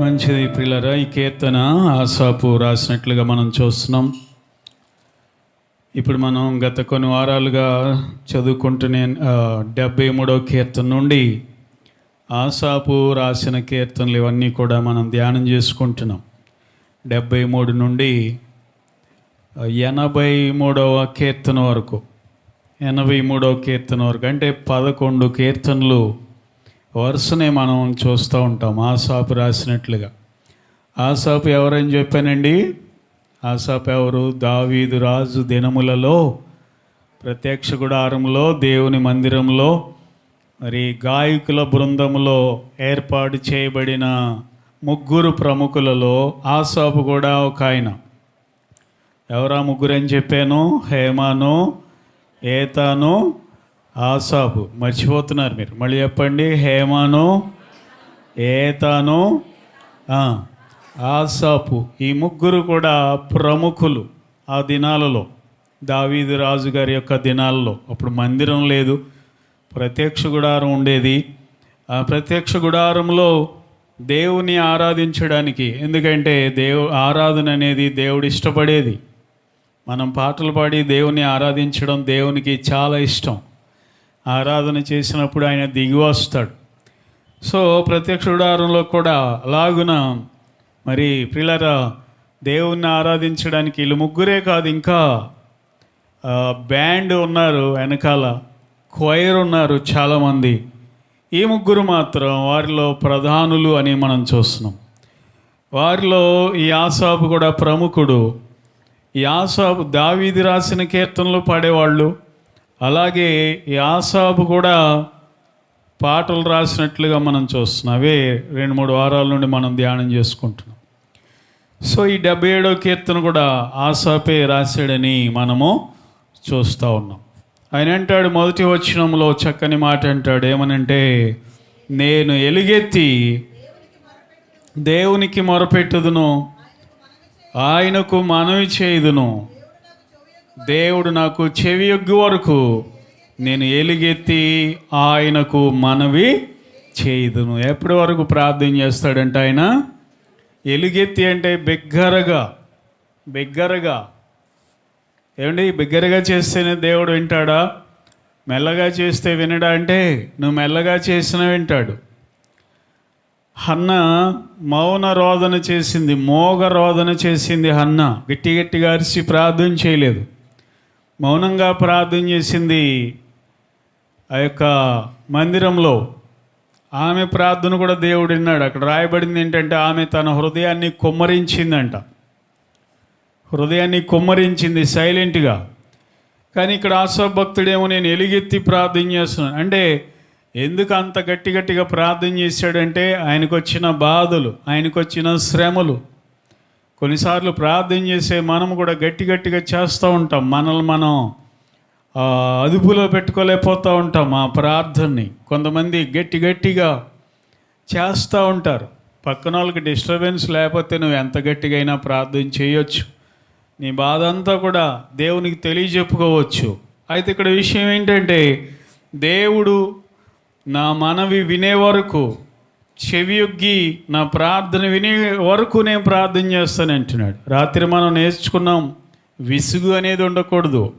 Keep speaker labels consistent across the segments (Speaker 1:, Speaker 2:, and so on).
Speaker 1: మంచిది పిల్లరా ఈ కీర్తన ఆశాపు రాసినట్లుగా మనం చూస్తున్నాం. ఇప్పుడు మనం గత కొన్ని వారాలుగా చదువుకుంటూనే డెబ్బై మూడో కీర్తన నుండి ఆశాపు రాసిన కీర్తనలు ఇవన్నీ కూడా మనం ధ్యానం చేసుకుంటున్నాం. డెబ్బై మూడు నుండి ఎనభై మూడవ కీర్తన వరకు ఎనభై మూడవ కీర్తన వరకు అంటే పదకొండు కీర్తనలు వరుసనే మనం చూస్తూ ఉంటాం. ఆసాపు రాసినట్లుగా. ఆసాపు ఎవరని చెప్పానండి? ఆసాపు ఎవరు? దావీదు రాజు దినములలో ప్రత్యక్ష గుడారంలో దేవుని మందిరంలో మరి గాయకుల బృందంలో ఏర్పాటు చేయబడిన ముగ్గురు ప్రముఖులలో ఆసాపు కూడా ఒక ఆయన. ఎవరా ముగ్గురని చెప్పాను? హేమాను ఏతాను ఆసాపు మర్చిపోతున్నారు మీరు. మళ్ళీ చెప్పండి. హేమాను ఏతాను ఆ, ఆసాపు ఈ ముగ్గురు కూడా ప్రముఖులు ఆ దినాలలో. దావీదు రాజు గారి యొక్క దినాలలో. అప్పుడు మందిరం లేదు. ప్రత్యక్ష గుడారం ఉండేది. ఆ ప్రత్యక్ష గుడారంలో దేవుని ఆరాధించడానికి ఎందుకంటే దేవు ఆరాధన అనేది దేవుడు ఇష్టపడేది. మనం పాటలు పాడి దేవుని ఆరాధించడం దేవునికి చాలా ఇష్టం. ఆరాధన చేసినప్పుడు ఆయన దిగి వస్తాడు సో ప్రత్యక్ష ఉడారంలో కూడా అలాగున మరి పిల్లరా దేవుణ్ణి ఆరాధించడానికి వీళ్ళు ముగ్గురే కాదు ఇంకా బ్యాండ్ ఉన్నారు వెనకాల క్వైర్ ఉన్నారు చాలామంది. ఈ ముగ్గురు మాత్రం వారిలో ప్రధానులు అని మనం చూస్తున్నాం. వారిలో ఈ ఆసాపు కూడా ప్రముఖుడు. ఈ ఆసాపు దావీది రాసిన కీర్తనలు పాడేవాళ్ళు. అలాగే ఈ ఆసాబు కూడా పాటలు రాసినట్లుగా మనం చూస్తున్నాం. అవే రెండు మూడు వారాల నుండి మనం ధ్యానం చేసుకుంటున్నాం. సో ఈ డెబ్బై ఏడో కీర్తన కూడా ఆసాపే రాశాడని మనము చూస్తూ ఉన్నాం. ఆయన అంటాడు మొదటి వచనంలో చక్కని మాట అంటాడు. ఏమనంటే నేను ఎలుగెత్తి దేవునికి మొరపెట్టుదును ఆయనకు మనవి చేయుదును దేవుడు నాకు చెవి యొగ్గు వరకు నేను ఎలుగెత్తి ఆయనకు మనవి చేయదును. ఎప్పటి వరకు ప్రార్థన చేస్తాడంటే ఆయన? ఎలుగెత్తి అంటే బిగ్గరగా బిగ్గరగా. ఏమండి? బిగ్గరగా చేస్తేనే దేవుడు వింటాడా? మెల్లగా చేస్తే వినడా అంటే నువ్వు మెల్లగా చేసినా వింటాడు. హన్న మౌన రోదన చేసింది మోగ రోదన చేసింది హన్న. గట్టి గట్టిగా అరిచి ప్రార్థన చేయలేదు. మౌనంగా ప్రార్థన చేసింది ఆ యొక్క మందిరంలో. ఆమె ప్రార్థన కూడా దేవుడు విన్నాడు. అక్కడ రాయబడింది ఏంటంటే ఆమె తన హృదయాన్ని కుమ్మరించిందంట. హృదయాన్ని కుమ్మరించింది సైలెంట్గా. కానీ ఇక్కడ ఆశాభక్తుడేమో నేను ఎలుగెత్తి ప్రార్థన చేస్తున్నాను. అంటే ఎందుకు అంత గట్టి గట్టిగా ప్రార్థన చేశాడంటే ఆయనకు వచ్చిన బాధలు ఆయనకు వచ్చిన శ్రమలు కొన్నిసార్లు ప్రార్థన చేసే మనం కూడా గట్టి గట్టిగా చేస్తూ ఉంటాం. మనల్ని మనం అదుపులో పెట్టుకోలేకపోతూ ఉంటాం ఆ ప్రార్థనని. కొంతమంది గట్టి గట్టిగా చేస్తూ ఉంటారు. పక్కన వాళ్ళకి డిస్టర్బెన్స్ లేకపోతే నువ్వు ఎంత గట్టిగా అయినా ప్రార్థన చేయొచ్చు. నీ బాధ అంతా కూడా దేవునికి తెలియజెప్పుకోవచ్చు. అయితే ఇక్కడ విషయం ఏంటంటే దేవుడు నా మనవి వినే వరకు చెవియొగ్గి నా ప్రార్థన వినే వరకు నేను ప్రార్థన చేస్తాను అంటున్నాడు. రాత్రి మనం నేర్చుకున్నాం విసుగు అనేది ఉండకూడదు.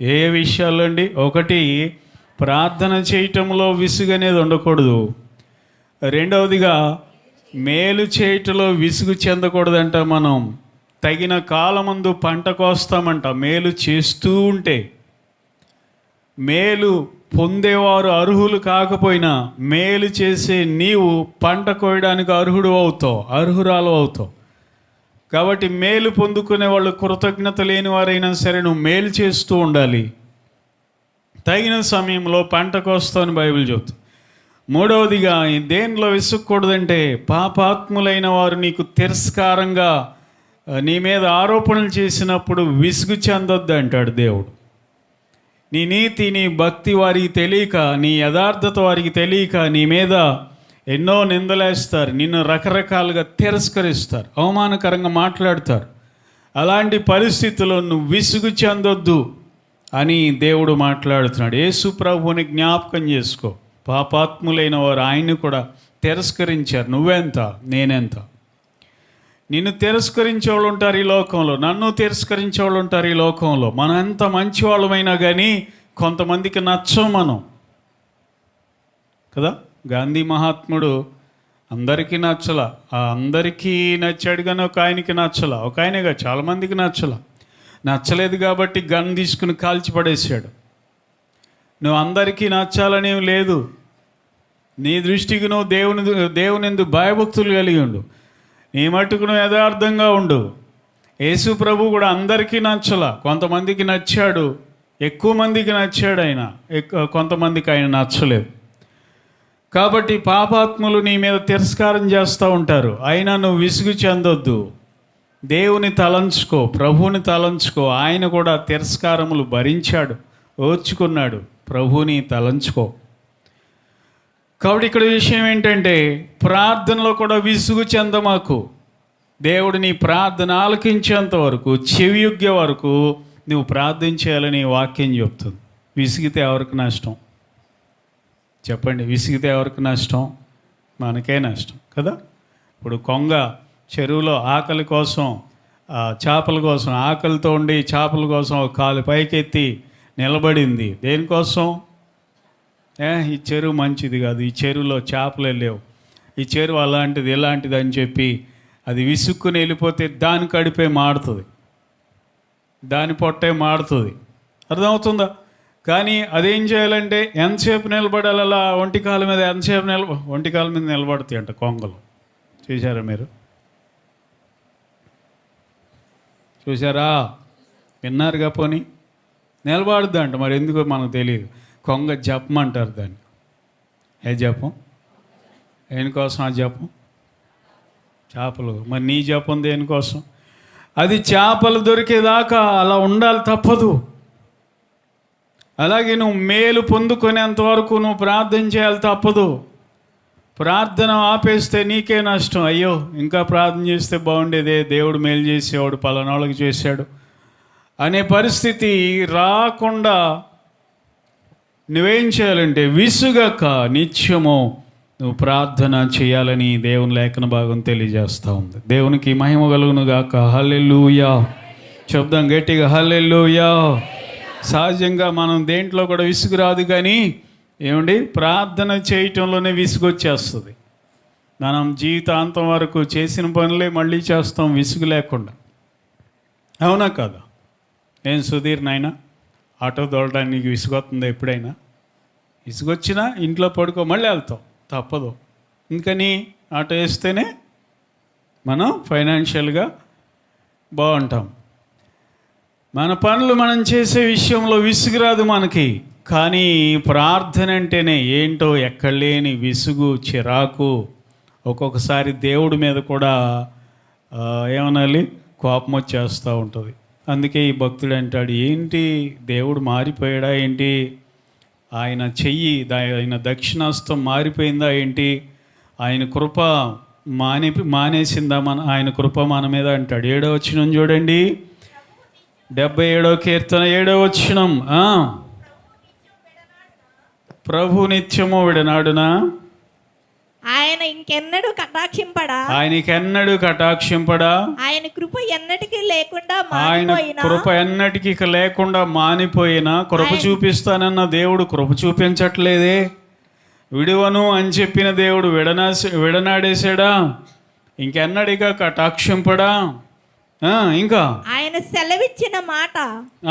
Speaker 1: ఏ విషయాలు అండి? ఒకటి ప్రార్థన చేయటంలో విసుగు అనేది ఉండకూడదు. రెండవదిగా మేలు చేయటంలో విసుగు చెందకూడదంట మనం. తగిన కాలమందు పంట కోస్తామంట మేలు చేస్తూ ఉంటే. మేలు పొందేవారు అర్హులు కాకపోయినా మేలు చేసే నీవు పంట కోయడానికి అర్హుడు అవుతావు అర్హురాలు అవుతావు. కాబట్టి మేలు పొందుకునే వాళ్ళు కృతజ్ఞత లేని వారైనా సరే నువ్వు మేలు చేస్తూ ఉండాలి. తగిన సమయంలో పంట కోస్తావు అని బైబిల్ చెబుతుంది. మూడవదిగా దేనిలో విసుక్కూడదంటే పాపాత్ములైన వారు నీకు తిరస్కారంగా నీ మీద ఆరోపణలు చేసినప్పుడు విసుగు చెందొద్దు అంటాడు దేవుడు. నీ నీతి నీ భక్తి వారికి తెలియక నీ యథార్థత వారికి తెలియక నీ మీద ఎన్నో నిందలేస్తారు. నిన్ను రకరకాలుగా తిరస్కరిస్తారు. అవమానకరంగా మాట్లాడతారు. అలాంటి పరిస్థితుల్లో నువ్వు విసుగు చెందొద్దు అని దేవుడు మాట్లాడుతున్నాడు. యేసు ప్రభువుని జ్ఞాపకం చేసుకో. పాపాత్ములైన వారు ఆయన్ని కూడా తిరస్కరించారు. నువ్వెంత? నేనెంత? నిన్ను తిరస్కరించే వాళ్ళు ఉంటారు ఈ లోకంలో నన్ను తిరస్కరించే వాళ్ళు ఉంటారు ఈ లోకంలో. మనం ఎంత మంచి వాళ్ళమైనా కానీ కొంతమందికి నచ్చం మనం. కదా? గాంధీ మహాత్ముడు అందరికీ నచ్చల అందరికీ నచ్చాడు కానీ ఒక ఆయనకి నచ్చల ఒక ఆయనగా చాలామందికి నచ్చల. నచ్చలేదు కాబట్టి గన్ తీసుకుని కాల్చి పడేసాడు నువ్వు అందరికీ నచ్చాలనేం లేదు. నీ దృష్టికి నువ్వు దేవుని దేవుని ఎందుకు భయభక్తులు కలిగి ఉండు. నీ మట్టుకు నువ్వు యథార్థంగా ఉండు. యేసు ప్రభు కూడా అందరికీ నచ్చల. కొంతమందికి నచ్చాడు. ఎక్కువ మందికి నచ్చాడు ఆయన. ఎక్కు కొంతమందికి ఆయన నచ్చలేదు. కాబట్టి పాపాత్ములు నీ మీద తిరస్కారం చేస్తూ ఉంటారు. అయినా నువ్వు విసుగు చెందొద్దు. దేవుని తలంచుకో ప్రభువుని తలంచుకో. ఆయన కూడా తిరస్కారములు భరించాడు ఓర్చుకున్నాడు. ప్రభుని తలంచుకో. కాబట్టి ఇక్కడ విషయం ఏంటంటే ప్రార్థనలో కూడా విసుగు చెందమాకు దేవుడు నీ ప్రార్థన ఆలకించేంత వరకు చెవియొగ్గే వరకు నువ్వు ప్రార్థించేయాలని వాక్యం చెప్తుంది. విసిగితే ఎవరికి నష్టం? చెప్పండి విసిగితే ఎవరికి నష్టం? మనకే నష్టం కదా? ఇప్పుడు కొంగ చెరువులో ఆకలి కోసం చేపల కోసం ఆకలితో ఉండి చేపల కోసం కాలు పైకెత్తి నిలబడింది. దేనికోసం? ఏ ఈ చెరువు మంచిది కాదు ఈ చెరువులో చేపలే లేవు. ఈ చెరువు అలాంటిది ఇలాంటిది అని చెప్పి అది విసుక్కుని వెళ్ళిపోతే దాని కడిపే మాడుతుంది దాని పొట్టే మాడుతుంది అర్థమవుతుందా? కానీ అదేం చేయాలంటే ఎంతసేపు నిలబడాలి అలా ఒంటికాల మీద ఎంతసేపు నిలబ ఒంటికాల మీద నిలబడతాయి అంట కొంగలు. చూసారా మీరు? చూసారా విన్నారుగా పోనీ. నిలబడద్దు అంట మరి ఎందుకో మనకు తెలియదు. కొంగ జపం అంటారు దాన్ని. ఏ జపం? దేనికోసం ఆ జపం? చేపలు. మరి నీ జపం దేనికోసం అది చేపలు దొరికేదాకా అలా ఉండాలి తప్పదు. అలాగే నువ్వు మేలు పొందుకునేంత వరకు నువ్వు ప్రార్థన చేయాలి తప్పదు. ప్రార్థన ఆపేస్తే నీకే నష్టం. అయ్యో ఇంకా ప్రార్థన చేస్తే బాగుండేదే. దేవుడు మేలు చేసేవాడు పలానాళ్ళకి చేశాడు అనే పరిస్థితి రాకుండా నువ్వేం చేయాలంటే విసుగక నిత్యము నువ్వు ప్రార్థన చేయాలని దేవుని లేఖన భాగం తెలియజేస్తూ ఉంది. దేవునికి మహిమ కలుగును హల్లెల్లుయా చెప్దాం గట్టిగా హల్లెల్లుయా సహజంగా మనం దేంట్లో కూడా విసుగు రాదు కానీ ఏమండి? ప్రార్థన చేయటంలోనే విసుగు వచ్చేస్తుంది. మనం జీవితాంతం వరకు చేసిన పనులే మళ్ళీ చేస్తాం విసుగు లేకుండా. అవునా కాదా? ఏం సుధీర్ నాయనా? ఆటో తోలడానికి విసుగొస్తుందా ఎప్పుడైనా? విసుగొచ్చినా ఇంట్లో పడుకో మళ్ళీ వెళ్తాం తప్పదు. అందుకని ఆటో వేస్తేనే మనం ఫైనాన్షియల్గా బాగుంటాం. మన పనులు మనం చేసే విషయంలో విసుగురాదు మనకి. కానీ ప్రార్థన అంటేనే ఏంటో ఎక్కడ లేని విసుగు చిరాకు. ఒక్కొక్కసారి దేవుడి మీద కూడా ఏమనాలి? కోపం వచ్చేస్తూ ఉంటుంది. అందుకే ఈ భక్తుడు అంటాడు ఏంటి దేవుడు మారిపోయాడా? ఏంటి? ఆయన చెయ్యి దా- ఆయన దక్షిణాస్తం మారిపోయిందా? ఏంటి? ఆయన కృప మానే మానేసిందా? మన ఆయన కృప మన మీద అంటాడు. ఏడో వచ్చినం చూడండి. డెబ్బై ఏడో కీర్తన ఏడో వచ్చినం ప్రభు నిత్యము విడనాడునా?
Speaker 2: ఆయన ఇంకెన్నడూ కటాక్షింపడా?
Speaker 1: ఆయనకెన్నడూ కటాక్షింపడా?
Speaker 2: ఆయన కృప ఎన్నటికీ లేకుండా
Speaker 1: ఆయన కృప ఎన్నటికీ లేకుండా మానిపోయినా? కృప చూపిస్తానన్న దేవుడు కృప చూపించట్లేదే? విడువను అని చెప్పిన దేవుడు విడనాసి విడనాడేశాడా? ఇంకెన్నడిగా కటాక్షింపడా? ఇంకా?
Speaker 2: ఆయన సెలవిచ్చిన మాట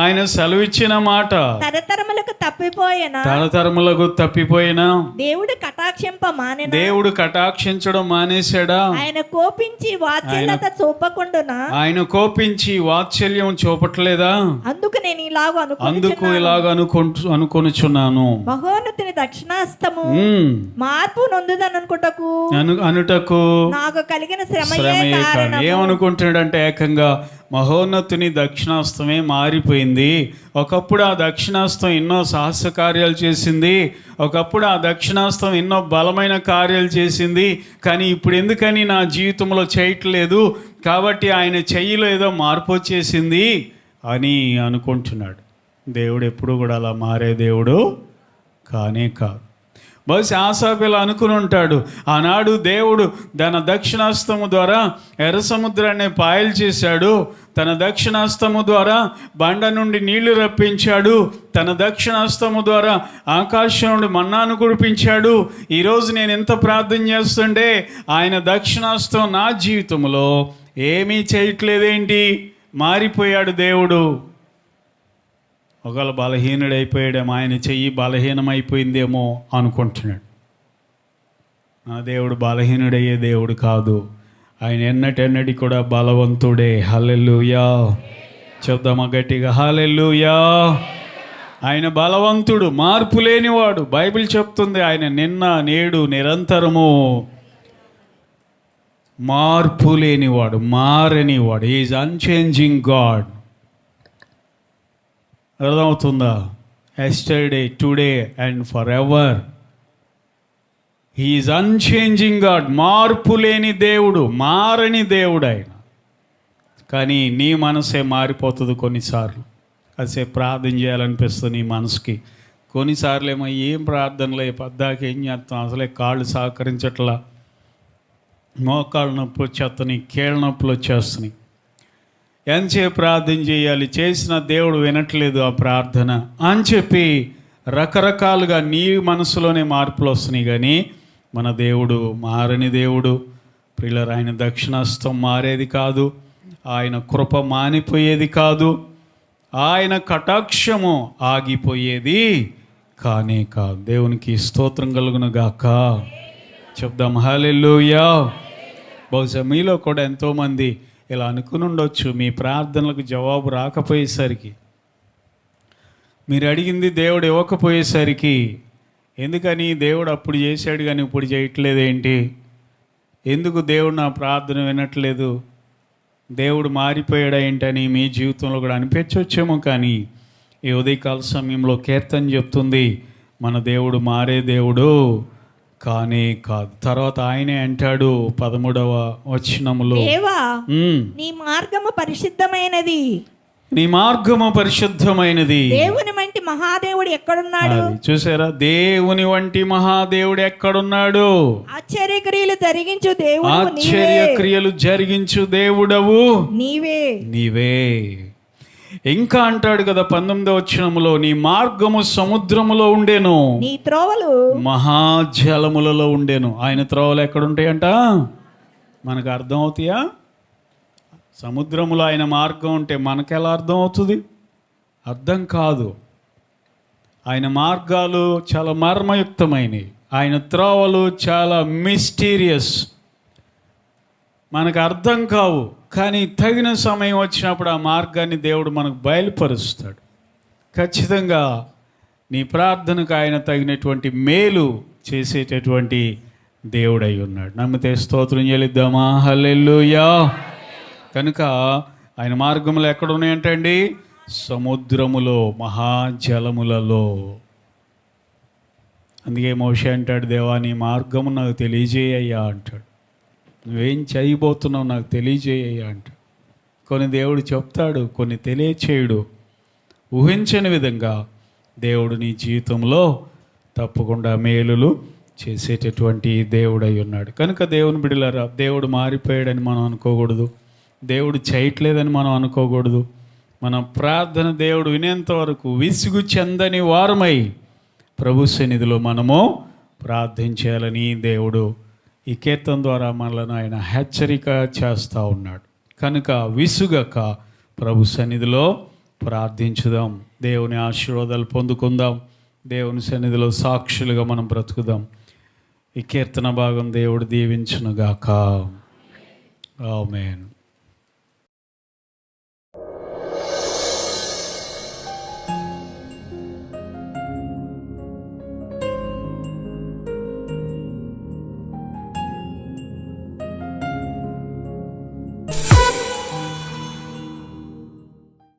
Speaker 1: ఆయన సెలవిచ్చిన మాట
Speaker 2: తరతరములకు తప్పిపోయిన?
Speaker 1: తరతరములకు తప్పిపోయినా?
Speaker 2: దేవుడు కటాక్షింప మానిన?
Speaker 1: దేవుడు కటాక్షించడం మానేశాడా?
Speaker 2: ఆయన కోపించి వాత్సల్యత చూపకుండున?
Speaker 1: ఆయన కోపించి వాత్సల్యం చూపట్లేదా?
Speaker 2: అందుకు నేను ఇలాగ
Speaker 1: అందుకు ఇలాగ అనుకుంటు అనుకొనుచున్నాను.
Speaker 2: మహోన్నతుని దక్షిణాస్తము మార్పు నొందుదనుకుంటకు
Speaker 1: అను అనుటకు
Speaker 2: నాకు కలిగిన
Speaker 1: కారణం ఏమనుకుంటున్నాడంటే ఏకంగా మహోన్నతుని దక్షిణాస్తమే మారిపోయింది. ఒకప్పుడు ఆ దక్షిణాస్తం ఎన్నో సాహస కార్యాలు చేసింది. ఒకప్పుడు ఆ దక్షిణాస్తం ఎన్నో బలమైన కార్యాలు చేసింది. కానీ ఇప్పుడు ఎందుకని నా జీవితంలో చేయట్లేదు కాబట్టి ఆయన చెయ్యిలో ఏదో మార్పు వచ్చేసింది అని అనుకుంటున్నాడు. దేవుడు ఎప్పుడు కూడా అలా మారే దేవుడు కానే కాదు. బహుశా ఆశాపిల్ల అనుకుని ఉంటాడు. ఆనాడు దేవుడు తన దక్షిణాస్తము ద్వారా ఎర్ర సముద్రాన్ని పాయలు చేశాడు. తన దక్షిణాస్తము ద్వారా బండ నుండి నీళ్ళు రప్పించాడు. తన దక్షిణాస్తము ద్వారా ఆకాశం నుండి మన్నాను కురిపించాడు. ఈరోజు నేను ఎంత ప్రార్థన చేస్తుంటే ఆయన దక్షిణాస్తం నా జీవితంలో ఏమీ చేయట్లేదేంటి? మారిపోయాడు దేవుడు. ఒకవేళ బలహీనుడైపోయాడేమో ఆయన చెయ్యి బలహీనమైపోయిందేమో అనుకుంటున్నాడు. నా దేవుడు బలహీనుడయ్యే దేవుడు కాదు. ఆయన ఎన్నటెన్నటి కూడా బలవంతుడే. హలెల్లుయా. చెప్దామా గట్టిగా హలెల్లుయా. ఆయన బలవంతుడు మార్పు లేనివాడు. బైబిల్ చెప్తుంది ఆయన నిన్న నేడు నిరంతరము మార్పు లేనివాడు మారనివాడు. ఈజ్ అన్చేంజింగ్ గాడ్ అర్థమవుతుందా? Yesterday today and for ever he is unchanging God మార్పు లేని దేవుడు మారని దేవుడు ఆయన. కానీ నీ మనసే మారిపోతుంది కొన్నిసార్లు. కాసేపు ప్రార్థన చేయాలనిపిస్తుంది నీ మనసుకి. కొన్నిసార్లు ఏమో ఏం ప్రార్థనలే పద్దాక ఏం చేస్తాం? అసలే కాళ్ళు సహకరించట్లా. మోకాళ్ళ నొప్పి వచ్చేస్తున్నాయి కీళ్ళ నొప్పులు వచ్చేస్తున్నాయి. ఎంతసేపు ప్రార్థన చేయాలి చేసిన దేవుడు వినట్లేదు ఆ ప్రార్థన అని చెప్పి రకరకాలుగా నీ మనసులోనే మార్పులు వస్తున్నాయి కానీ మన దేవుడు మారని దేవుడు. పిల్లలు ఆయన దక్షిణాస్తం మారేది కాదు ఆయన కృప మానిపోయేది కాదు ఆయన కటాక్షము ఆగిపోయేది కానే కాదు. దేవునికి స్తోత్రం కలుగును గాక. చెప్దాం హాలెల్లుయా. బహుశా మీలో కూడా ఎంతోమంది ఇలా అనుకుని ఉండొచ్చు. మీ ప్రార్థనలకు జవాబు రాకపోయేసరికి. మీరు అడిగింది దేవుడు ఇవ్వకపోయేసరికి ఎందుకని దేవుడు అప్పుడు చేశాడు కానీ ఇప్పుడు చేయట్లేదేంటి ఎందుకు దేవుడు నా ప్రార్థన వినట్లేదు? దేవుడు మారిపోయాడా ఏంటని మీ జీవితంలో కూడా అనిపించవచ్చేమో కానీ ఈ ఉదయకాల సమయంలో కీర్తన చెప్తుంది మన దేవుడు మారే దేవుడు. కానే కాదు తర్వాత ఆయనే అంటాడు పదమూడవ వచనములో.
Speaker 2: దేవా
Speaker 1: "ఉమ్,
Speaker 2: నీ మార్గము పరిశుద్ధమైనది.
Speaker 1: నీ మార్గము పరిశుద్ధమైనది.
Speaker 2: దేవుని వంటి మహాదేవుడు ఎక్కడున్నాడు?
Speaker 1: చూసారా? దేవుని వంటి మహాదేవుడు ఎక్కడున్నాడు?
Speaker 2: ఆశ్చర్యక్రియలు జరిగించు దేవుడు
Speaker 1: ఆశ్చర్య క్రియలు జరిగించు దేవుడవు.
Speaker 2: నీవే.
Speaker 1: నీవే. ఇంకా అంటాడు కదా పంతొమ్మిదో వచ్చినములో నీ మార్గము సముద్రములో ఉండేను
Speaker 2: నీ త్రోవలు
Speaker 1: మహాజలములలో ఉండేను. ఆయన త్రోవలు ఎక్కడుంటాయంట? మనకు అర్థం అవుతాయా సముద్రములో ఆయన మార్గం ఉంటే మనకెలా అర్థం అవుతుంది అర్థం కాదు. ఆయన మార్గాలు చాలా మర్మయుక్తమైనవి. ఆయన త్రోవలు చాలా మిస్టీరియస్. మనకు అర్థం కావు. కానీ తగిన సమయం వచ్చినప్పుడు ఆ మార్గాన్ని దేవుడు మనకు బయలుపరుస్తాడు. ఖచ్చితంగా నీ ప్రార్థనకు ఆయన తగినటువంటి మేలు చేసేటటువంటి దేవుడై ఉన్నాడు. నమ్మితే స్తోత్రం చెల్లిద్దామా? హల్లెల్లుయా కనుక ఆయన మార్గములు ఎక్కడ ఉన్నాయంటండి? సముద్రములో మహాజలములలో. అందుకే మోషే అంటాడు దేవా నీ మార్గము నాకు తెలియజేయ్యా అంటాడు. నువ్వేం చేయబోతున్నావు నాకు తెలియజేయ అంట. కొన్ని దేవుడు చెప్తాడు కొన్ని తెలియచేయుడు. ఊహించని విధంగా దేవుడు నీ జీవితంలో తప్పకుండా మేలులు చేసేటటువంటి దేవుడై ఉన్నాడు. కనుక దేవుని బిడలారా దేవుడు మారిపోయాడని మనం అనుకోకూడదు. దేవుడు చేయట్లేదని మనం అనుకోకూడదు. మన ప్రార్థన దేవుడు వినేంత వరకు విసుగు చెందని వారమై ప్రభు సన్నిధిలో మనము ప్రార్థించాలని దేవుడు ఈ కీర్తన ద్వారా మనలను ఆయన హెచ్చరిక చేస్తూ ఉన్నాడు. కనుక విసుగక ప్రభు సన్నిధిలో ప్రార్థించుదాం. దేవుని ఆశీర్వాదాలు పొందుకుందాం. దేవుని సన్నిధిలో సాక్షులుగా మనం బ్రతుకుదాం. ఈ కీర్తన భాగం దేవుడు దీవించునుగాక. ఆమెను.